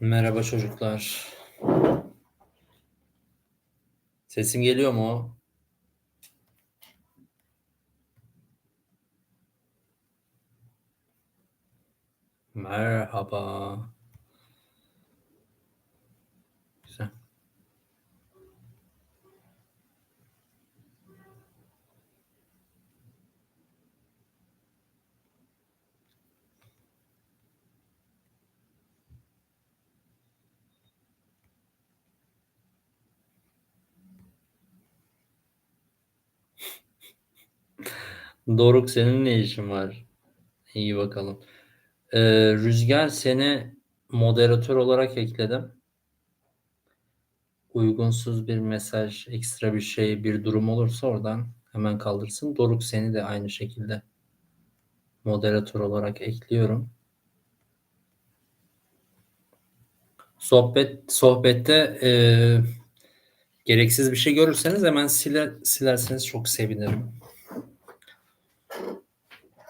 Merhaba çocuklar. Sesim geliyor mu? Merhaba. Güzel. Doruk senin ne işin var? İyi bakalım. Ee, Rüzgar seni moderatör olarak ekledim. Uygunsuz bir mesaj, ekstra bir şey, bir durum olursa oradan hemen kaldırsın. Doruk seni de aynı şekilde moderatör olarak ekliyorum. Sohbet sohbette e, gereksiz bir şey görürseniz hemen siler, silerseniz çok sevinirim.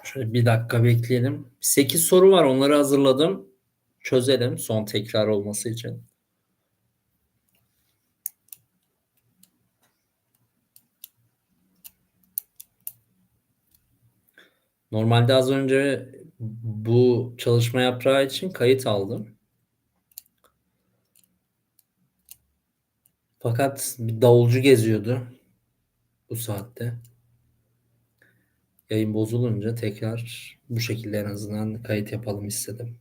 Şöyle bir dakika bekleyelim. 8 soru var onları hazırladım. Çözelim son tekrar olması için. Normalde az önce bu çalışma yaprağı için kayıt aldım. Fakat bir davulcu geziyordu bu saatte. Yayın bozulunca tekrar bu şekilde en azından kayıt yapalım istedim.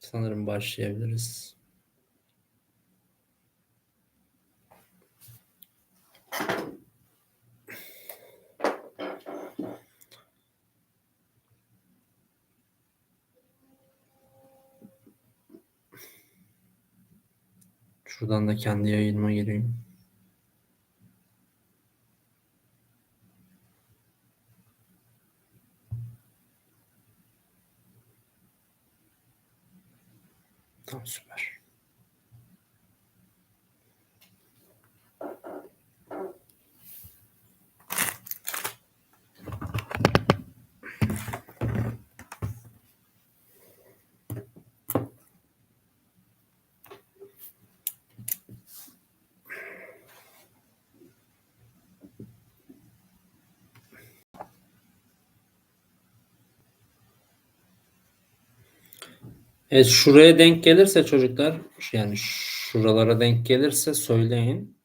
Sanırım başlayabiliriz. Şuradan da kendi yayınıma gireyim. Evet şuraya denk gelirse çocuklar yani şuralara denk gelirse söyleyin.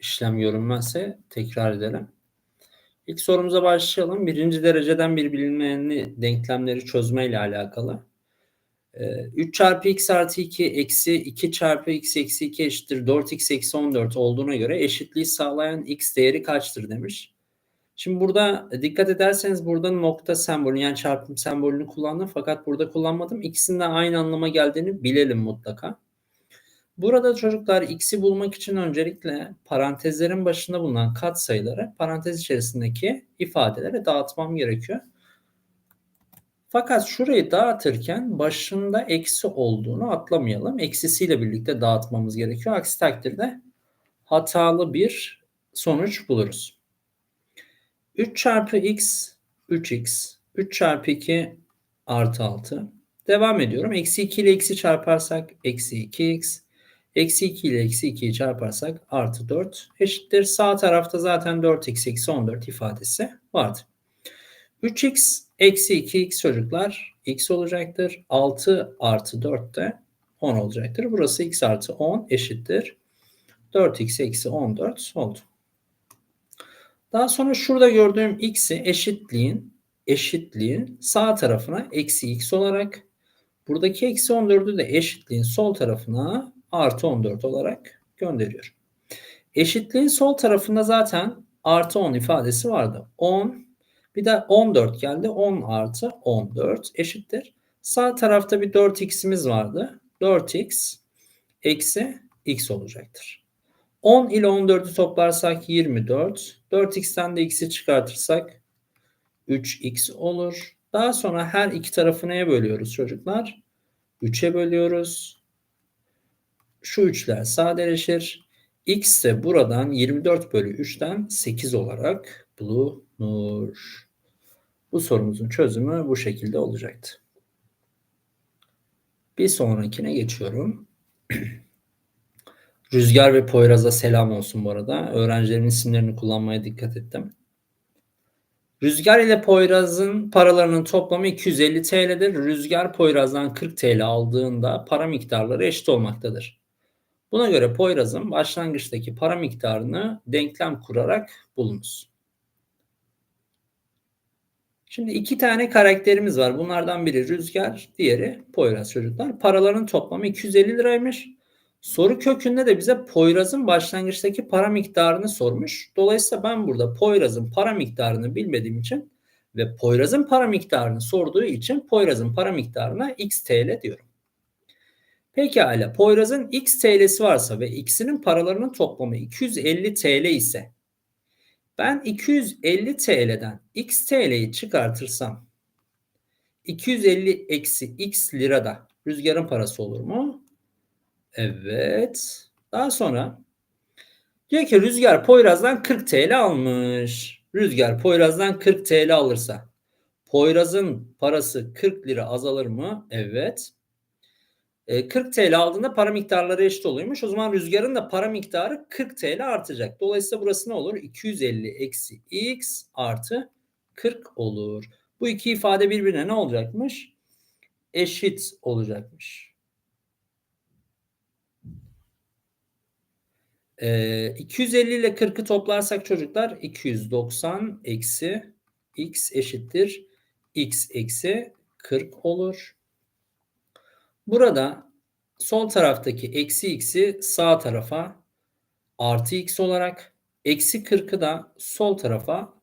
İşlem görünmezse tekrar edelim. İlk sorumuza başlayalım. Birinci dereceden bir bilinmeyenli denklemleri çözme ile alakalı. 3 ee, çarpı x artı 2 eksi 2 çarpı x eksi 2 eşittir 4x eksi 14 olduğuna göre eşitliği sağlayan x değeri kaçtır demiş. Şimdi burada dikkat ederseniz burada nokta sembolü yani çarpım sembolünü kullandım fakat burada kullanmadım. İkisinin de aynı anlama geldiğini bilelim mutlaka. Burada çocuklar x'i bulmak için öncelikle parantezlerin başında bulunan katsayıları parantez içerisindeki ifadelere dağıtmam gerekiyor. Fakat şurayı dağıtırken başında eksi olduğunu atlamayalım. Eksisiyle birlikte dağıtmamız gerekiyor. Aksi takdirde hatalı bir sonuç buluruz. 3 çarpı x 3x 3 çarpı 2 artı 6. Devam ediyorum. Eksi 2 ile eksi çarparsak eksi 2x. Eksi 2 ile eksi 2'yi çarparsak artı 4 eşittir. Sağ tarafta zaten 4x eksi 14 ifadesi vardı. 3x eksi 2x çocuklar x olacaktır. 6 artı 4 de 10 olacaktır. Burası x artı 10 eşittir. 4x eksi 14 oldu. Daha sonra şurada gördüğüm x'i eşitliğin eşitliğin sağ tarafına eksi x olarak buradaki eksi 14'ü de eşitliğin sol tarafına artı 14 olarak gönderiyorum. Eşitliğin sol tarafında zaten artı 10 ifadesi vardı. 10 bir de 14 geldi. 10 artı 14 eşittir. Sağ tarafta bir 4x'imiz vardı. 4x eksi x olacaktır. 10 ile 14'ü toplarsak 24. 4x'ten de x'i çıkartırsak 3x olur. Daha sonra her iki tarafı neye bölüyoruz çocuklar? 3'e bölüyoruz. Şu üçler sadeleşir. X de buradan 24 bölü 3'ten 8 olarak bulunur. Bu sorumuzun çözümü bu şekilde olacaktı. Bir sonrakine geçiyorum. Rüzgar ve Poyraz'a selam olsun bu arada. Öğrencilerimin isimlerini kullanmaya dikkat ettim. Rüzgar ile Poyraz'ın paralarının toplamı 250 TL'dir. Rüzgar Poyraz'dan 40 TL aldığında para miktarları eşit olmaktadır. Buna göre Poyraz'ın başlangıçtaki para miktarını denklem kurarak bulunuz. Şimdi iki tane karakterimiz var. Bunlardan biri Rüzgar, diğeri Poyraz çocuklar. Paraların toplamı 250 liraymış. Soru kökünde de bize Poyraz'ın başlangıçtaki para miktarını sormuş. Dolayısıyla ben burada Poyraz'ın para miktarını bilmediğim için ve Poyraz'ın para miktarını sorduğu için Poyraz'ın para miktarına x TL diyorum. Pekala Poyraz'ın x TL'si varsa ve x'inin paralarının toplamı 250 TL ise ben 250 TL'den x TL'yi çıkartırsam 250 eksi x lirada rüzgarın parası olur mu? Evet. Daha sonra diyor ki Rüzgar Poyraz'dan 40 TL almış. Rüzgar Poyraz'dan 40 TL alırsa Poyraz'ın parası 40 lira azalır mı? Evet. 40 e, TL aldığında para miktarları eşit oluyormuş. O zaman Rüzgar'ın da para miktarı 40 TL artacak. Dolayısıyla burası ne olur? 250 eksi x artı 40 olur. Bu iki ifade birbirine ne olacakmış? Eşit olacakmış. 250 ile 40'ı toplarsak çocuklar 290 eksi x eşittir x eksi 40 olur. Burada sol taraftaki eksi x'i sağ tarafa artı x olarak eksi 40'ı da sol tarafa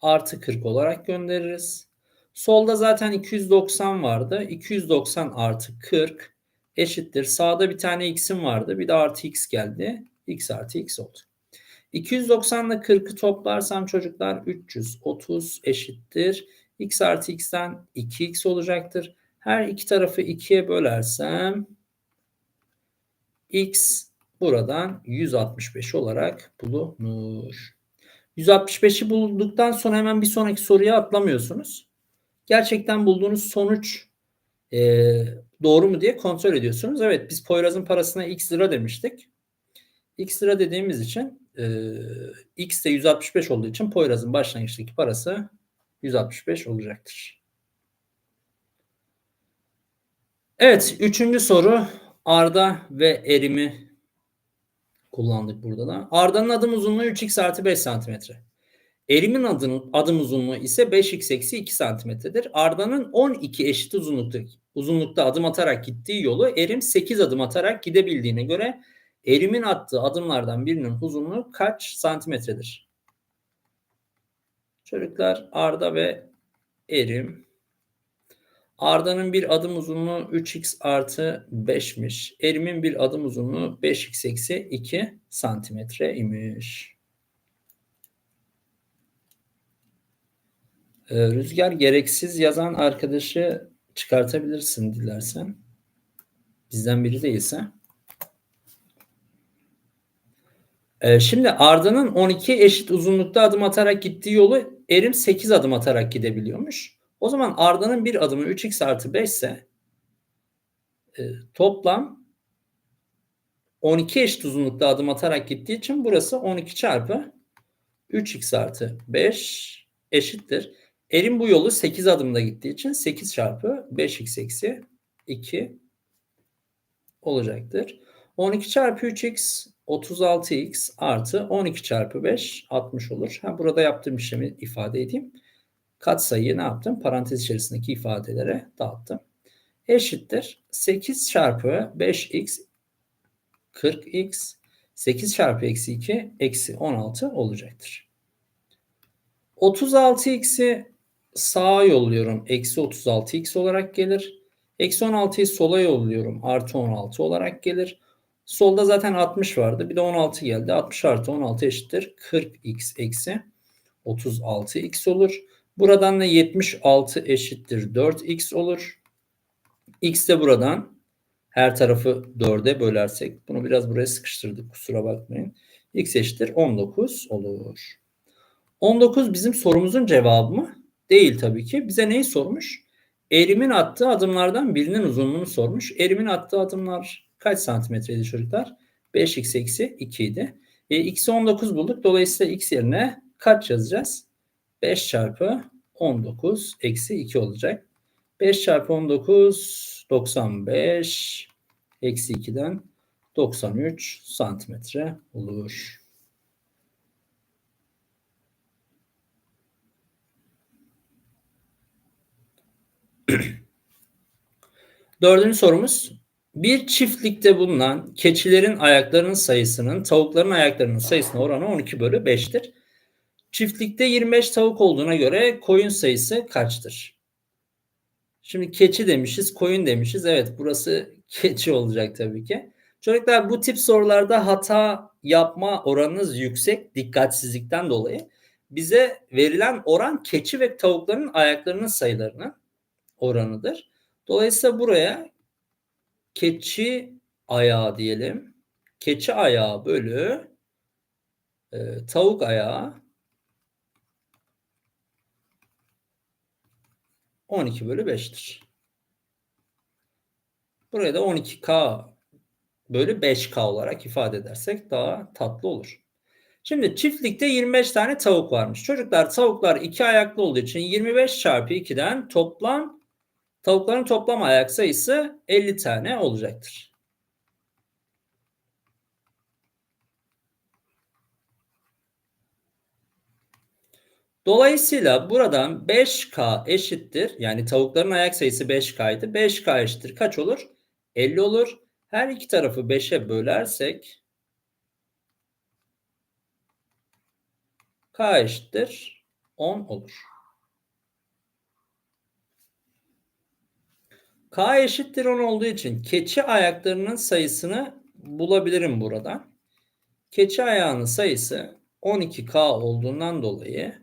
artı 40 olarak göndeririz. Solda zaten 290 vardı. 290 artı 40 eşittir. Sağda bir tane x'im vardı. Bir de artı x geldi x artı x oldu. 290 ile 40'ı toplarsam çocuklar 330 eşittir. x artı x'ten 2x olacaktır. Her iki tarafı 2'ye bölersem x buradan 165 olarak bulunur. 165'i bulduktan sonra hemen bir sonraki soruya atlamıyorsunuz. Gerçekten bulduğunuz sonuç e, doğru mu diye kontrol ediyorsunuz. Evet biz Poyraz'ın parasına x lira demiştik. X lira dediğimiz için e, X de 165 olduğu için Poyraz'ın başlangıçtaki parası 165 olacaktır. Evet, üçüncü soru Arda ve Erim'i kullandık burada da. Arda'nın adım uzunluğu 3x artı 5 santimetre. Erim'in adım, adım uzunluğu ise 5x eksi 2 santimetredir. Arda'nın 12 eşit uzunlukta, uzunlukta adım atarak gittiği yolu Erim 8 adım atarak gidebildiğine göre Erim'in attığı adımlardan birinin uzunluğu kaç santimetredir? Çocuklar Arda ve Erim. Arda'nın bir adım uzunluğu 3x artı 5'miş. Erim'in bir adım uzunluğu 5x eksi 2 santimetre imiş. Ee, Rüzgar gereksiz yazan arkadaşı çıkartabilirsin dilersen. Bizden biri değilse. Ee, şimdi Arda'nın 12 eşit uzunlukta adım atarak gittiği yolu Erim 8 adım atarak gidebiliyormuş. O zaman Arda'nın bir adımı 3x artı 5 ise e, toplam 12 eşit uzunlukta adım atarak gittiği için burası 12 çarpı 3x artı 5 eşittir. Erim bu yolu 8 adımda gittiği için 8 çarpı 5x eksi 2 olacaktır. 12 çarpı 3x 36x artı 12 çarpı 5 60 olur. Ha, burada yaptığım işlemi ifade edeyim. Katsayıyı ne yaptım? Parantez içerisindeki ifadelere dağıttım. Eşittir. 8 çarpı 5x 40x 8 çarpı eksi 2 eksi 16 olacaktır. 36x'i sağa yolluyorum. Eksi 36x olarak gelir. Eksi 16'yı sola yolluyorum. Artı 16 olarak gelir. Solda zaten 60 vardı. Bir de 16 geldi. 60 artı 16 eşittir. 40x eksi 36x olur. Buradan da 76 eşittir 4x olur. X de buradan her tarafı 4'e bölersek bunu biraz buraya sıkıştırdık kusura bakmayın. X eşittir 19 olur. 19 bizim sorumuzun cevabı mı? Değil tabii ki. Bize neyi sormuş? Erimin attığı adımlardan birinin uzunluğunu sormuş. Erimin attığı adımlar kaç santimetreydi çocuklar? 5x eksi 2 idi. E, x'i 19 bulduk. Dolayısıyla x yerine kaç yazacağız? 5 çarpı 19 eksi 2 olacak. 5 çarpı 19 95 eksi 2'den 93 santimetre olur. Dördüncü sorumuz. Bir çiftlikte bulunan keçilerin ayaklarının sayısının tavukların ayaklarının sayısına oranı 12 bölü 5'tir. Çiftlikte 25 tavuk olduğuna göre koyun sayısı kaçtır? Şimdi keçi demişiz, koyun demişiz. Evet burası keçi olacak tabii ki. Çocuklar bu tip sorularda hata yapma oranınız yüksek dikkatsizlikten dolayı. Bize verilen oran keçi ve tavukların ayaklarının sayılarının oranıdır. Dolayısıyla buraya keçi ayağı diyelim. Keçi ayağı bölü e, tavuk ayağı 12 bölü 5'tir. Buraya da 12K bölü 5K olarak ifade edersek daha tatlı olur. Şimdi çiftlikte 25 tane tavuk varmış. Çocuklar tavuklar iki ayaklı olduğu için 25 çarpı 2'den toplam tavukların toplam ayak sayısı 50 tane olacaktır. Dolayısıyla buradan 5K eşittir. Yani tavukların ayak sayısı 5K'ydı. 5K eşittir kaç olur? 50 olur. Her iki tarafı 5'e bölersek K eşittir 10 olur. K eşittir 10 olduğu için keçi ayaklarının sayısını bulabilirim burada. Keçi ayağının sayısı 12K olduğundan dolayı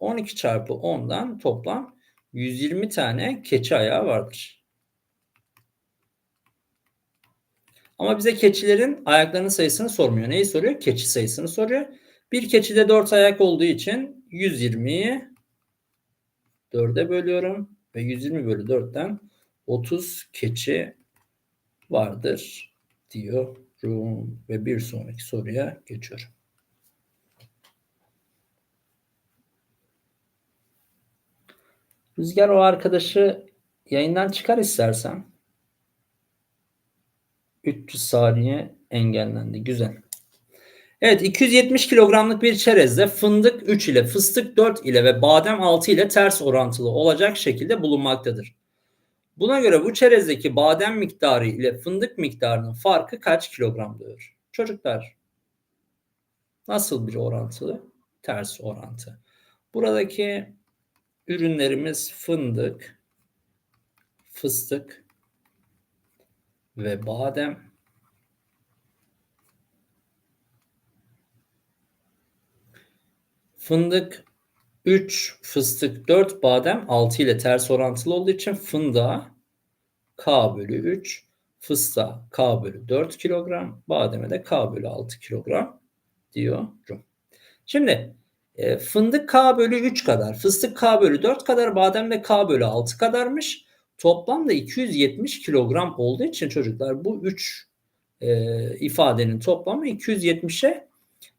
12 çarpı 10'dan toplam 120 tane keçi ayağı vardır. Ama bize keçilerin ayaklarının sayısını sormuyor. Neyi soruyor? Keçi sayısını soruyor. Bir keçide 4 ayak olduğu için 120'yi 4'e bölüyorum. Ve 120 bölü 4'ten 30 keçi vardır diyorum. Ve bir sonraki soruya geçiyorum. Rüzgar o arkadaşı yayından çıkar istersen. 300 saniye engellendi. Güzel. Evet 270 kilogramlık bir çerezde fındık 3 ile fıstık 4 ile ve badem 6 ile ters orantılı olacak şekilde bulunmaktadır. Buna göre bu çerezdeki badem miktarı ile fındık miktarının farkı kaç kilogramdır? Çocuklar nasıl bir orantılı? Ters orantı. Buradaki ürünlerimiz fındık, fıstık ve badem. Fındık 3, fıstık 4, badem 6 ile ters orantılı olduğu için fındığa K bölü 3, fıstığa K bölü 4 kilogram, bademe de K bölü 6 kilogram diyorum. Şimdi e, fındık K bölü 3 kadar, fıstık K bölü 4 kadar, badem de K bölü 6 kadarmış. Toplamda 270 kilogram olduğu için çocuklar bu 3 e, ifadenin toplamı 270'e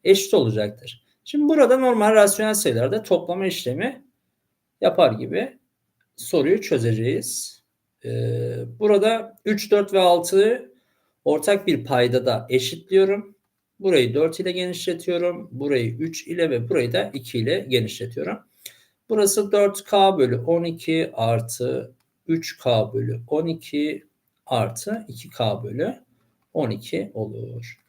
eşit olacaktır. Şimdi burada normal rasyonel sayılarda toplama işlemi yapar gibi soruyu çözeceğiz. Ee, burada 3, 4 ve 6'yı ortak bir payda da eşitliyorum. Burayı 4 ile genişletiyorum. Burayı 3 ile ve burayı da 2 ile genişletiyorum. Burası 4K bölü 12 artı 3K bölü 12 artı 2K bölü 12 olur.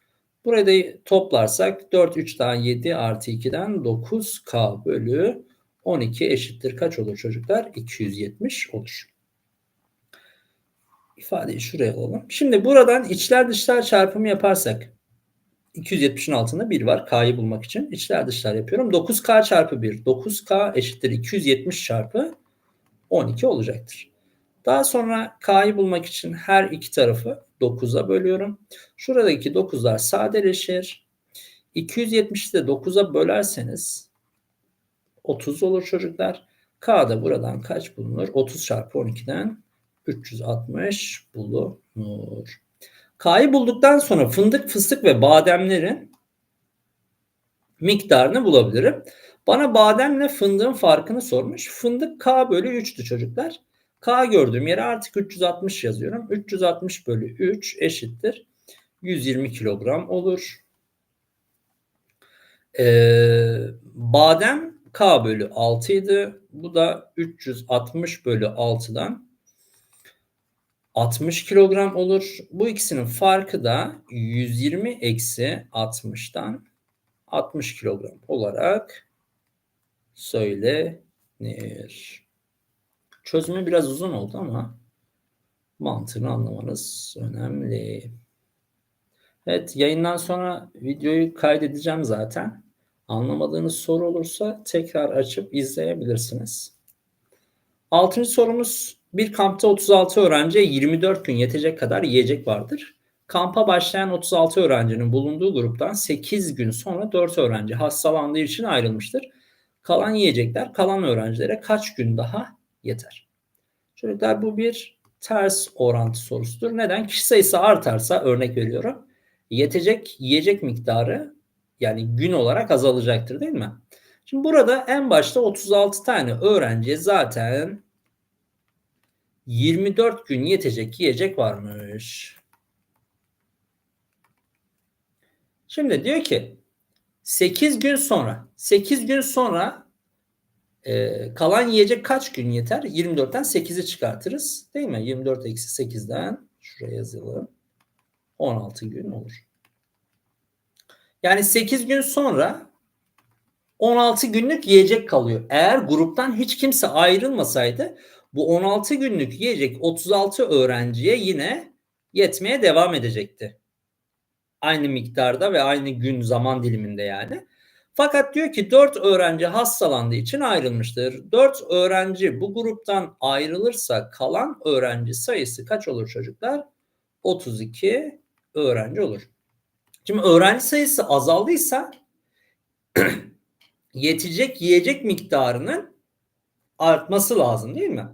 Burayı da toplarsak 4 3'ten 7 artı 2'den 9K bölü 12 eşittir. Kaç olur çocuklar? 270 olur. İfadeyi şuraya alalım. Şimdi buradan içler dışlar çarpımı yaparsak 270'in altında 1 var. K'yı bulmak için. içler dışlar yapıyorum. 9K çarpı 1. 9K eşittir 270 çarpı 12 olacaktır. Daha sonra K'yı bulmak için her iki tarafı 9'a bölüyorum. Şuradaki 9'lar sadeleşir. 270'i de 9'a bölerseniz 30 olur çocuklar. K da buradan kaç bulunur? 30 çarpı 12'den 360 bulunur. K'yı bulduktan sonra fındık, fıstık ve bademlerin miktarını bulabilirim. Bana bademle fındığın farkını sormuş. Fındık K bölü 3'tü çocuklar. K gördüğüm yere artık 360 yazıyorum. 360 bölü 3 eşittir. 120 kilogram olur. Ee, badem K bölü 6 idi. Bu da 360 bölü 6'dan 60 kilogram olur. Bu ikisinin farkı da 120 eksi 60'dan 60 kilogram olarak söylenir. Çözümü biraz uzun oldu ama mantığını anlamanız önemli. Evet yayından sonra videoyu kaydedeceğim zaten. Anlamadığınız soru olursa tekrar açıp izleyebilirsiniz. Altıncı sorumuz bir kampta 36 öğrenciye 24 gün yetecek kadar yiyecek vardır. Kampa başlayan 36 öğrencinin bulunduğu gruptan 8 gün sonra 4 öğrenci hastalandığı için ayrılmıştır. Kalan yiyecekler kalan öğrencilere kaç gün daha yeter? Çocuklar bu bir ters orantı sorusudur. Neden? Kişi sayısı artarsa örnek veriyorum. Yetecek yiyecek miktarı yani gün olarak azalacaktır değil mi? Şimdi burada en başta 36 tane öğrenciye zaten 24 gün yetecek yiyecek varmış. Şimdi diyor ki 8 gün sonra 8 gün sonra e, kalan yiyecek kaç gün yeter? 24'ten 8'i çıkartırız. Değil mi? 24 eksi 8'den şuraya yazalım. 16 gün olur. Yani 8 gün sonra 16 günlük yiyecek kalıyor. Eğer gruptan hiç kimse ayrılmasaydı bu 16 günlük yiyecek 36 öğrenciye yine yetmeye devam edecekti. Aynı miktarda ve aynı gün zaman diliminde yani. Fakat diyor ki 4 öğrenci hastalandığı için ayrılmıştır. 4 öğrenci bu gruptan ayrılırsa kalan öğrenci sayısı kaç olur çocuklar? 32 öğrenci olur. Şimdi öğrenci sayısı azaldıysa yetecek yiyecek miktarının artması lazım değil mi?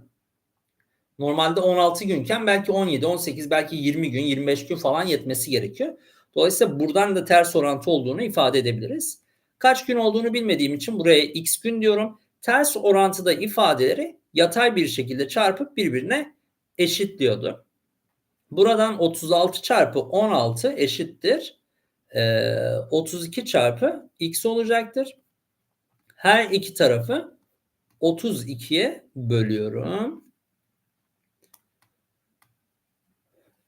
Normalde 16 günken belki 17, 18, belki 20 gün, 25 gün falan yetmesi gerekiyor. Dolayısıyla buradan da ters orantı olduğunu ifade edebiliriz. Kaç gün olduğunu bilmediğim için buraya x gün diyorum. Ters orantıda ifadeleri yatay bir şekilde çarpıp birbirine eşitliyordu. Buradan 36 çarpı 16 eşittir. Ee, 32 çarpı x olacaktır. Her iki tarafı 32'ye bölüyorum.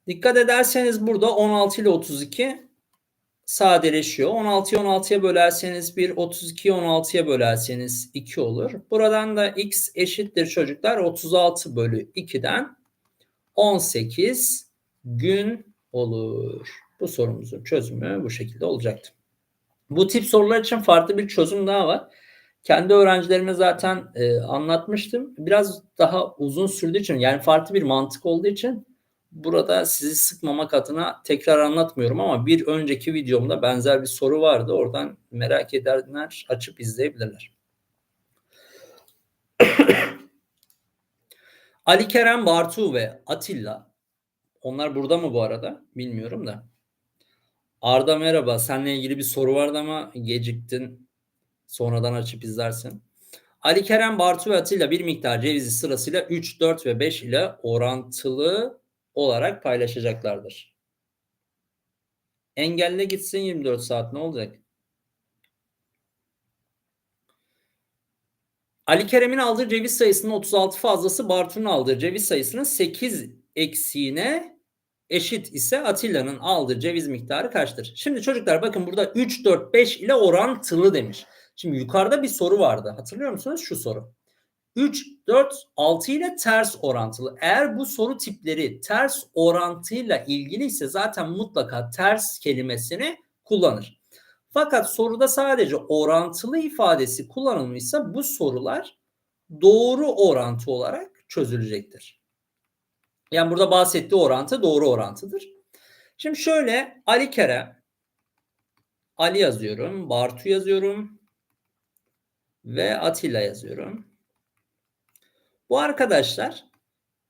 Dikkat ederseniz burada 16 ile 32 sadeleşiyor. 16'yı 16'ya bölerseniz 1, 32'yi 16'ya bölerseniz 2 olur. Buradan da x eşittir çocuklar 36 bölü 2'den 18 gün olur. Bu sorumuzun çözümü bu şekilde olacaktı. Bu tip sorular için farklı bir çözüm daha var. Kendi öğrencilerime zaten e, anlatmıştım. Biraz daha uzun sürdüğü için yani farklı bir mantık olduğu için burada sizi sıkmamak adına tekrar anlatmıyorum ama bir önceki videomda benzer bir soru vardı. Oradan merak edenler açıp izleyebilirler. Ali Kerem Bartu ve Atilla onlar burada mı bu arada? Bilmiyorum da. Arda merhaba. Seninle ilgili bir soru vardı ama geciktin. Sonradan açıp izlersin. Ali Kerem, Bartu ve Atilla bir miktar cevizi sırasıyla 3, 4 ve 5 ile orantılı olarak paylaşacaklardır. Engelle gitsin 24 saat ne olacak? Ali Kerem'in aldığı ceviz sayısının 36 fazlası Bartu'nun aldığı ceviz sayısının 8 eksiğine eşit ise Atilla'nın aldığı ceviz miktarı kaçtır? Şimdi çocuklar bakın burada 3, 4, 5 ile orantılı demiş. Şimdi yukarıda bir soru vardı. Hatırlıyor musunuz şu soru? 3, 4, 6 ile ters orantılı. Eğer bu soru tipleri ters orantıyla ilgili ise zaten mutlaka ters kelimesini kullanır. Fakat soruda sadece orantılı ifadesi kullanılmışsa bu sorular doğru orantı olarak çözülecektir. Yani burada bahsettiği orantı doğru orantıdır. Şimdi şöyle Ali Kerem, Ali yazıyorum, Bartu yazıyorum ve Atilla yazıyorum. Bu arkadaşlar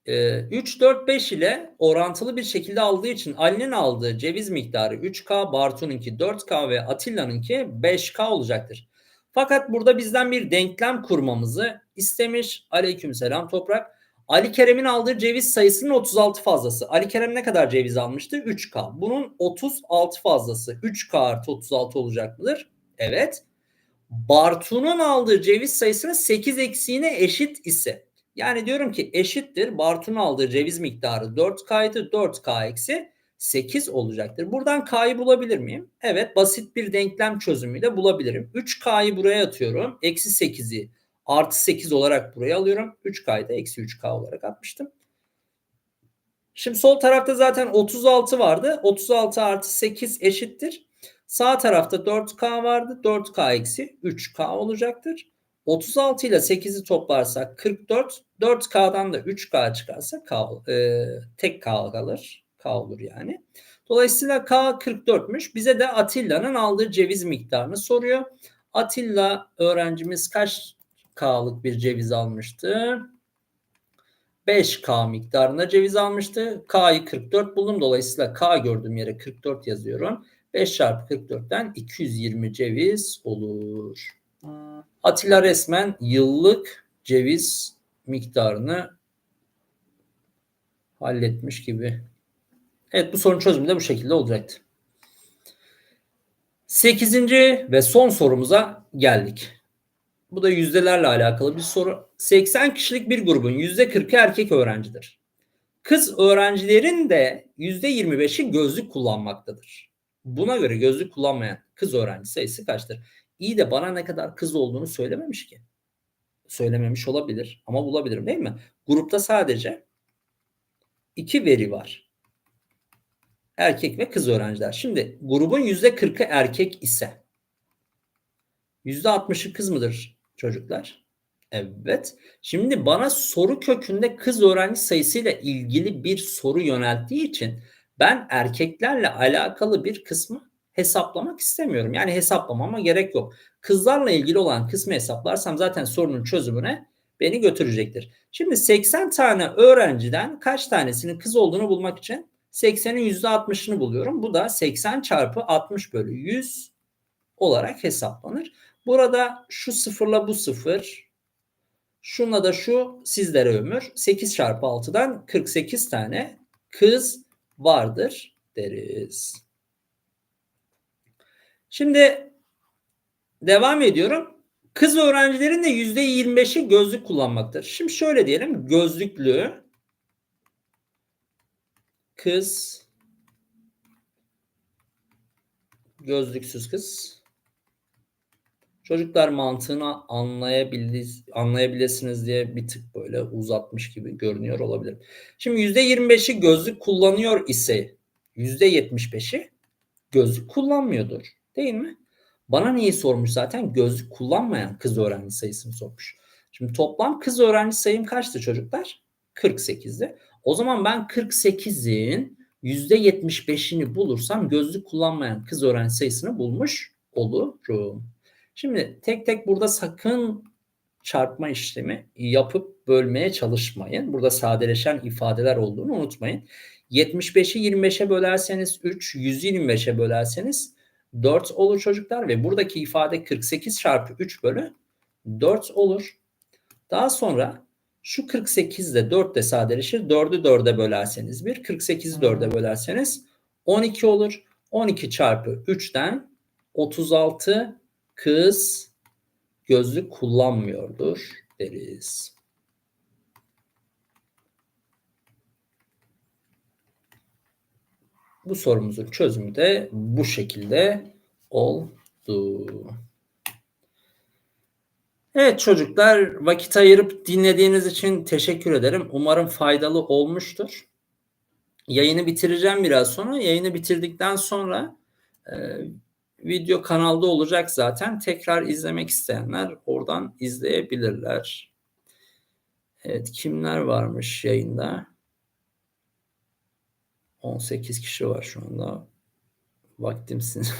3, 4, 5 ile orantılı bir şekilde aldığı için Ali'nin aldığı ceviz miktarı 3K, Bartu'nunki 4K ve Atilla'nınki 5K olacaktır. Fakat burada bizden bir denklem kurmamızı istemiş. Aleykümselam Toprak. Ali Kerem'in aldığı ceviz sayısının 36 fazlası. Ali Kerem ne kadar ceviz almıştı? 3K. Bunun 36 fazlası 3K artı 36 olacak mıdır? Evet. Bartu'nun aldığı ceviz sayısının 8 eksiğine eşit ise yani diyorum ki eşittir Bartu'nun aldığı ceviz miktarı 4K'ydı. 4K eksi 8 olacaktır. Buradan K'yı bulabilir miyim? Evet basit bir denklem çözümüyle bulabilirim. 3K'yı buraya atıyorum. Eksi 8'i artı 8 olarak buraya alıyorum. 3K'yı da eksi 3K olarak atmıştım. Şimdi sol tarafta zaten 36 vardı. 36 artı 8 eşittir. Sağ tarafta 4K vardı. 4K eksi 3K olacaktır. 36 ile 8'i toplarsak 44. 4K'dan da 3K çıkarsa K, e, tek K kalır. K olur yani. Dolayısıyla K 44'müş. Bize de Atilla'nın aldığı ceviz miktarını soruyor. Atilla öğrencimiz kaç K'lık bir ceviz almıştı? 5K miktarında ceviz almıştı. K'yı 44 buldum. Dolayısıyla K gördüğüm yere 44 yazıyorum. 5 çarpı 44'ten 220 ceviz olur. Atilla resmen yıllık ceviz miktarını halletmiş gibi. Evet bu sorun çözümü de bu şekilde olacaktı. Sekizinci ve son sorumuza geldik. Bu da yüzdelerle alakalı bir soru. 80 kişilik bir grubun %40'ı erkek öğrencidir. Kız öğrencilerin de %25'i gözlük kullanmaktadır. Buna göre gözlük kullanmayan kız öğrenci sayısı kaçtır? İyi de bana ne kadar kız olduğunu söylememiş ki. Söylememiş olabilir ama bulabilirim değil mi? Grupta sadece iki veri var. Erkek ve kız öğrenciler. Şimdi grubun yüzde kırkı erkek ise yüzde altmışı kız mıdır çocuklar? Evet. Şimdi bana soru kökünde kız öğrenci sayısıyla ilgili bir soru yönelttiği için ben erkeklerle alakalı bir kısmı hesaplamak istemiyorum. Yani hesaplamama gerek yok. Kızlarla ilgili olan kısmı hesaplarsam zaten sorunun çözümüne beni götürecektir. Şimdi 80 tane öğrenciden kaç tanesinin kız olduğunu bulmak için 80'in %60'ını buluyorum. Bu da 80 çarpı 60 bölü 100 olarak hesaplanır. Burada şu sıfırla bu sıfır, şunla da şu sizlere ömür. 8 çarpı 6'dan 48 tane kız vardır deriz. Şimdi devam ediyorum. Kız öğrencilerin de %25'i gözlük kullanmaktadır. Şimdi şöyle diyelim. Gözlüklü kız gözlüksüz kız Çocuklar mantığını anlayabilirsiniz diye bir tık böyle uzatmış gibi görünüyor olabilir. Şimdi %25'i gözlük kullanıyor ise %75'i gözlük kullanmıyordur. Değil mi? Bana neyi sormuş zaten? Gözlük kullanmayan kız öğrenci sayısını sormuş. Şimdi toplam kız öğrenci sayım kaçtı çocuklar? 48'di. O zaman ben 48'in %75'ini bulursam gözlük kullanmayan kız öğrenci sayısını bulmuş olurum. Şimdi tek tek burada sakın çarpma işlemi yapıp bölmeye çalışmayın. Burada sadeleşen ifadeler olduğunu unutmayın. 75'i 25'e bölerseniz 3, 125'e bölerseniz 4 olur çocuklar ve buradaki ifade 48 çarpı 3 bölü 4 olur. Daha sonra şu 48 de 4 de sadeleşir. 4'ü 4'e bölerseniz 1, 48'i 4'e bölerseniz 12 olur. 12 çarpı 3'ten 36 kız gözlük kullanmıyordur deriz. Bu sorumuzun çözümü de bu şekilde oldu. Evet çocuklar vakit ayırıp dinlediğiniz için teşekkür ederim. Umarım faydalı olmuştur. Yayını bitireceğim biraz sonra. Yayını bitirdikten sonra e, video kanalda olacak zaten. Tekrar izlemek isteyenler oradan izleyebilirler. Evet kimler varmış yayında? 18 kişi var şu anda. Vaktimsin.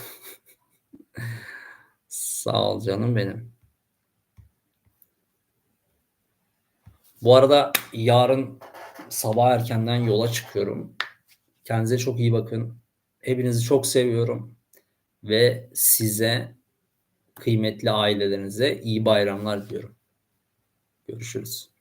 Sağ ol canım benim. Bu arada yarın sabah erkenden yola çıkıyorum. Kendinize çok iyi bakın. Hepinizi çok seviyorum. Ve size kıymetli ailelerinize iyi bayramlar diyorum. Görüşürüz.